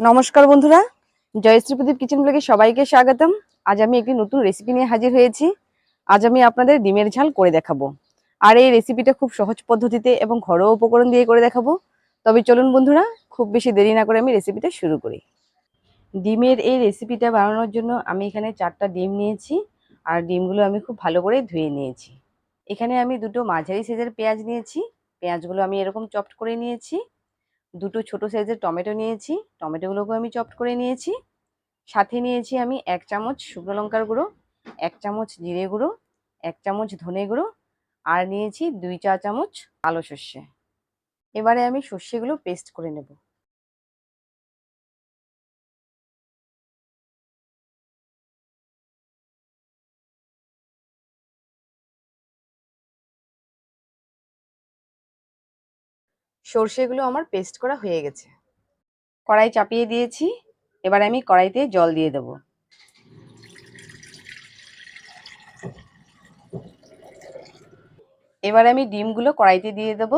নমস্কার বন্ধুরা, জয়শ্রী প্রদীপ কিচেন ব্লগে সবাইকে স্বাগতম। আজ আমি একটি নতুন রেসিপি নিয়ে হাজির হয়েছি। আজ আমি আপনাদের ডিমের ঝাল করে দেখাবো। আর এই রেসিপিটা খুব সহজ পদ্ধতিতে এবং ঘরোয়া উপকরণ দিয়ে করে দেখাবো। তবে চলুন বন্ধুরা, খুব বেশি দেরি না করে আমি রেসিপিটা শুরু করি। ডিমের এই রেসিপিটা বানানোর জন্য আমি এখানে চারটা ডিম নিয়েছি। আর ডিমগুলো আমি খুব ভালো করে ধুয়ে নিয়েছি। এখানে আমি দুটো মাঝারি সাইজের পেঁয়াজ নিয়েছি। পেঁয়াজগুলো আমি এরকম চপড করে নিয়েছি। দুটো ছোট সাইজের টমেটো নিয়েছি। টমেটোগুলোকেও আমি চপ করে নিয়েছি। সাথে নিয়েছি আমি এক চামচ শুকনো লঙ্কার গুঁড়ো, এক চামচ জিরে গুঁড়ো, এক চামচ ধনে গুঁড়ো আর নিয়েছি দুই চা চামচ আলো সর্ষে। এবারে আমি সর্ষেগুলো পেস্ট করে নেব। সর্ষেগুলো আমার পেস্ট করা হয়ে গেছে। কড়াই চাপিয়ে দিয়েছি, এবার আমি কড়াইতে জল দিয়ে দেব। এবার আমি ডিমগুলো কড়াইতে দিয়ে দেব।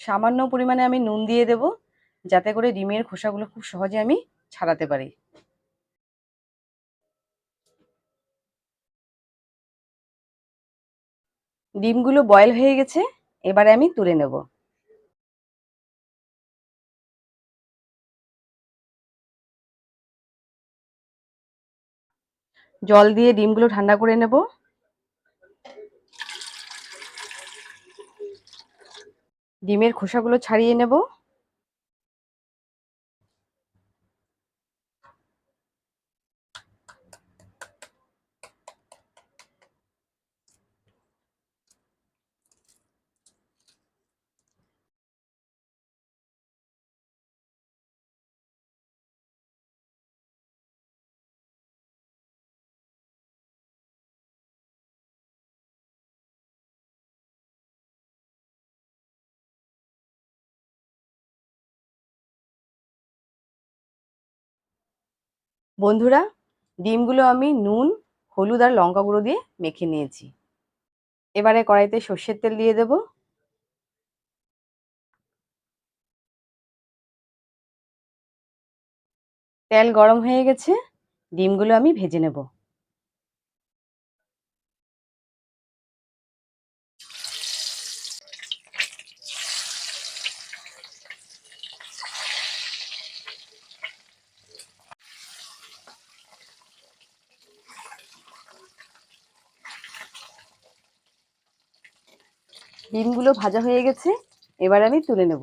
সামান্য পরিমাণে আমি নুন দিয়ে দেব, যাতে করে ডিমের খোসাগুলো খুব সহজে আমি ছাড়াতে পারি। ডিমগুলো বয়েল হয়ে গেছে, এবারে আমি তুলে নেব। জল দিয়ে ডিমগুলো ঠান্ডা করে নেব। ডিমের খোসাগুলো ছাড়িয়ে নেব। বন্ধুরা, ডিমগুলো আমি নুন, হলুদ আর লঙ্কা গুঁড়ো দিয়ে মেখে নিয়েছি। এবারে কড়াইতে সর্ষের তেল দিয়ে দেব। তেল গরম হয়ে গেছে, ডিমগুলো আমি ভেজে নেব। ডিমগুলো ভাজা হয়ে গেছে, এবার আমি তুলে নেব।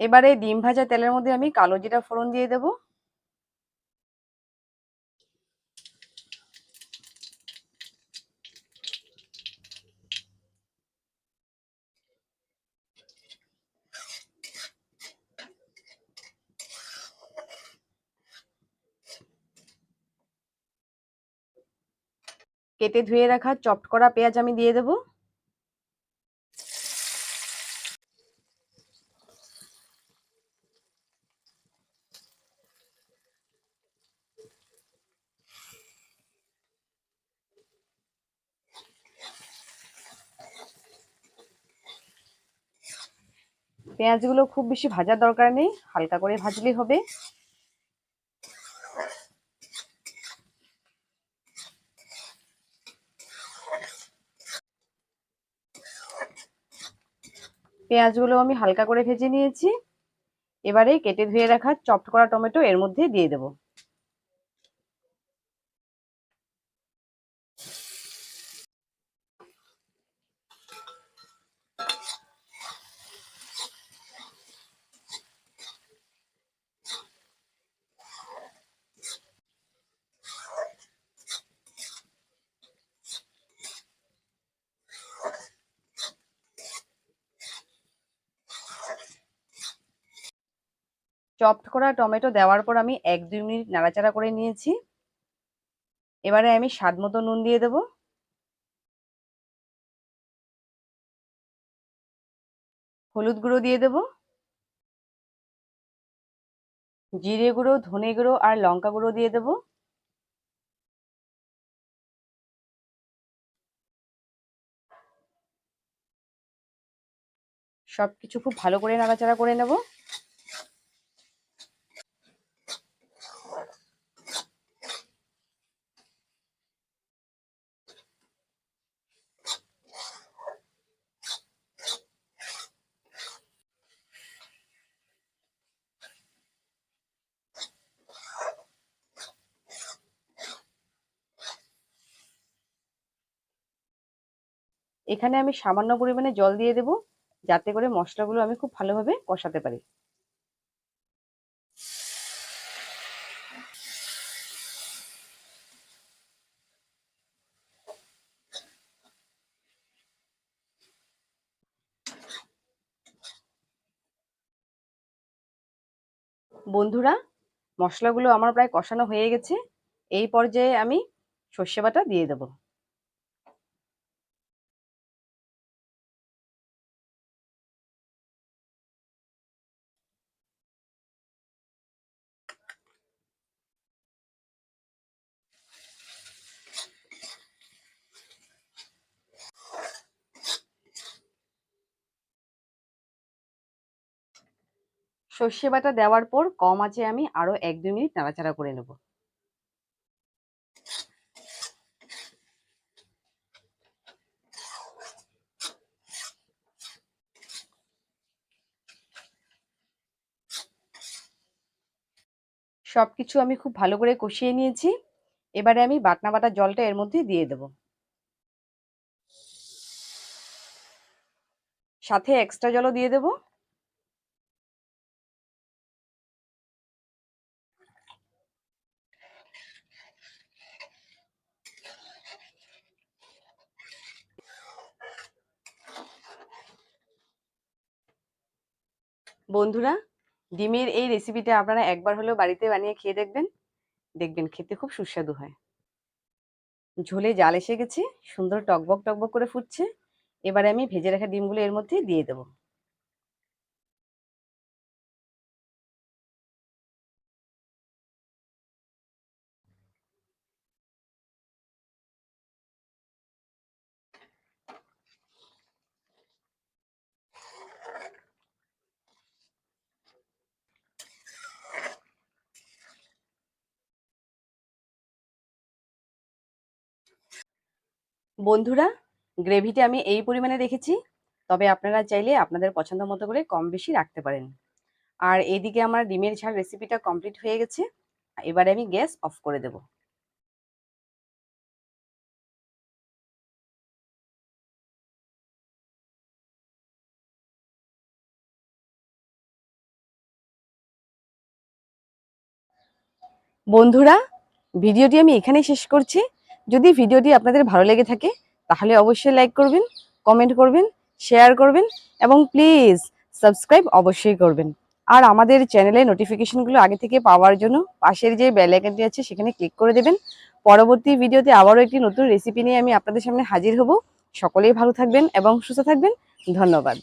এবারে ডিম ভাজা তেলের মধ্যে আমি কালো জিরা ফোড়ন দিয়ে দেব। কেটে ধুয়ে রাখা চপড করা পেঁয়াজ আমি দিয়ে দেব। পেঁয়াজগুলো খুব বেশি ভাজার দরকার নেই, হালকা করে ভাজলেই হবে। পেঁয়াজগুলো আমি হালকা করে ভেজে নিয়েছি। এবারে কেটে ধুয়ে রাখা চপড করা টমেটো এর মধ্যে দিয়ে দেব। চপড করা টমেটো দেওয়ার পর আমি এক দুই মিনিট নাড়াচাড়া করে নিয়েছি। এবারে আমি স্বাদ মতো নুন দিয়ে দেব। হলুদ গুঁড়ো দিয়ে দেব। জিরে গুঁড়ো, ধনে গুঁড়ো আর লঙ্কা গুঁড়ো দিয়ে দেব। সব কিছু খুব ভালো করে নাড়াচাড়া করে নেব। এখানে আমি সামান্য পরিমাণে জল দিয়ে দেব, যাতে করে মশলাগুলো আমি খুব ভালোভাবে কষাতে পারি। বন্ধুরা, মশলাগুলো আমার প্রায় কষানো হয়ে গেছে। এই পর্যায়ে আমি সর্ষে বাটা দিয়ে দেবো। সর্ষে বাটা দেওয়ার পর কম আছে আমি আরও এক দুই মিনিট নাড়াচাড়া করে নেব। সবকিছু আমি খুব ভালো করে কষিয়ে নিয়েছি। এবারে আমি বাটনা বাটা জলটা এর মধ্যে দিয়ে দেব। সাথে এক্সট্রা জলও দিয়ে দেবো। বন্ধুরা, ডিমের এই রেসিপিটা আপনারা একবার হলেও বাড়িতে বানিয়ে খেয়ে দেখবেন। দেখবেন খেতে খুব সুস্বাদু হয়। ঝোলে জাল এসে গেছে, সুন্দর টকবক টকবক করে ফুটছে। এবারে আমি ভেজে রাখা ডিমগুলো এর মধ্যে দিয়ে দেবো। বন্ধুরা, গ্রেভিটা আমি এই পরিমাণে রেখেছি তবে আপনারা চাইলে আপনাদের পছন্দ মতো করে কম বেশি রাখতে পারেন। আর এদিকে আমার ডিমের ঝাল রেসিপিটা কমপ্লিট হয়ে গেছে। এবারে আমি গ্যাস অফ করে দেব। বন্ধুরা, ভিডিওটি আমি এখানেই শেষ করছি। যদি ভিডিওটি আপনাদের ভালো লেগে থাকে, তাহলে অবশ্যই লাইক করবেন কমেন্ট করবেন শেয়ার করবেন এবং প্লিজ সাবস্ক্রাইব অবশ্যই করবেন। আর আমাদের চ্যানেলে নোটিফিকেশনগুলো আগে থেকে পাওয়ার জন্য পাশের যে বেল আইকনটি আছে, সেখানে ক্লিক করে দেবেন। পরবর্তী ভিডিওতে আবারও একটি নতুন রেসিপি নিয়ে আমি আপনাদের সামনে হাজির হব। সকলেই ভালো থাকবেন এবং সুস্থ থাকবেন। ধন্যবাদ।